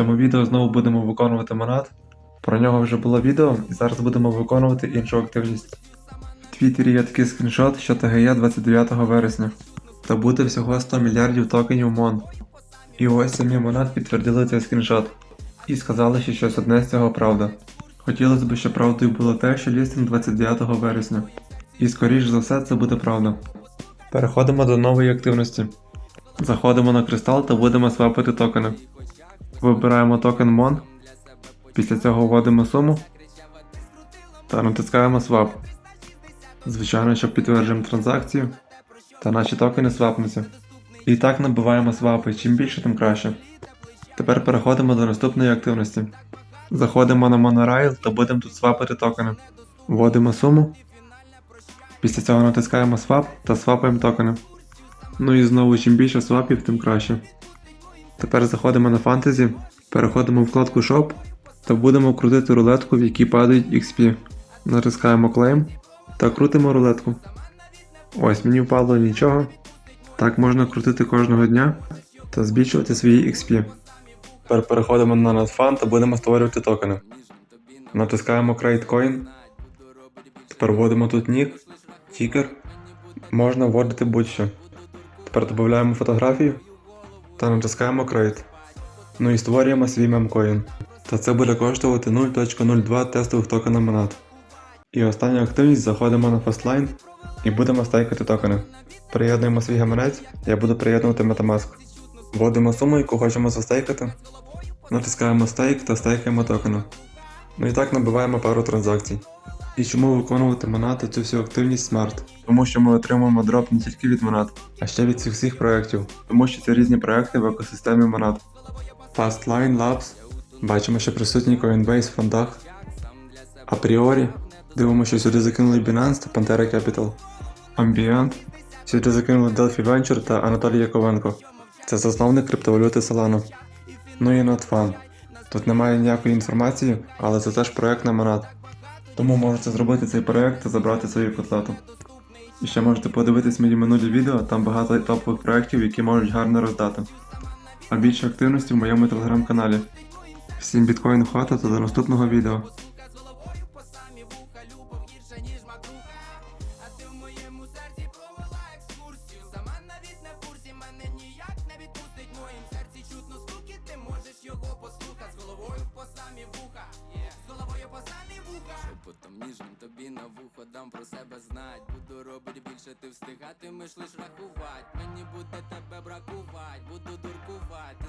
цьому відео знову будемо виконувати монад. Про нього вже було відео, і зараз будемо виконувати іншу активність. В Твіттері є такий скріншот, що ТГЄ 29 вересня. Та буде всього 100 мільярдів токенів МОН. І ось самі монад підтвердили цей скріншот. І сказали, що щось одне з цього правда. Хотілося б, щоб правдою було те, що лістинг 29 вересня. І скоріш за все це буде правда. Переходимо до нової активності. Заходимо на кристал та будемо свапити токени. Вибираємо токен MON. Після цього вводимо суму та натискаємо Swap. Звичайно, що підтверджуємо транзакцію та наші токени свапнуться. І так набиваємо свапи, чим більше, тим краще. Тепер переходимо до наступної активності. Заходимо на Monorail та будемо тут свапити токени. Вводимо суму. Після цього натискаємо Swap та свапаємо токени. Ну і знову, чим більше свапів, тим краще. Тепер заходимо на фантезі, переходимо в вкладку Shop та будемо крутити рулетку, в якій падають XP. Натискаємо Claim та крутимо рулетку. Ось мені впало нічого. Так можна крутити кожного дня та збільшувати свої XP. Тепер переходимо на NetFund та будемо створювати токени. Натискаємо Create Coin. Тепер вводимо тут нік, тікер. Можна вводити будь-що. Тепер додаємо фотографію та натискаємо Create. Ну і створюємо свій мемкоін. Та це буде коштувати 0.02 тестових токена монад. І остання активність заходимо на Fastline і будемо стейкати токени. Приєднуємо свій гаманець, я буду приєднувати Metamask. Вводимо суму, яку хочемо застейкати. Натискаємо стейк та стейкаємо токени. Ну і так набиваємо пару транзакцій. І чому виконувати монад цю всю активність Smart? Тому що ми отримуємо дроп не тільки від монад, а ще від цих всіх проєктів, тому що це різні проекти в екосистемі монад. Fastline Labs. Бачимо, що присутній Coinbase в фондах. Апріорі. Дивимося, що сюди закинули Binance та Pantera Capital. Ambient. Сюди закинули Delphi Venture та Анатолій Яковенко. Це засновник криптовалюти Solana. Ну і NotFun. Тут немає ніякої інформації, але це теж проект на монад. Тому можете зробити цей проект та забрати свою котлету. І ще можете подивитись мої минулі відео, там багато топових проєктів, які можуть гарно роздати. А більше активності в моєму телеграм-каналі. Всім біткоін хата та до наступного відео. Ніжним тобі на вухо дам про себе знать. Буду робити більше, ти встигатимеш лиш рахувати. Мені буде тебе бракувати, буду дуркувати.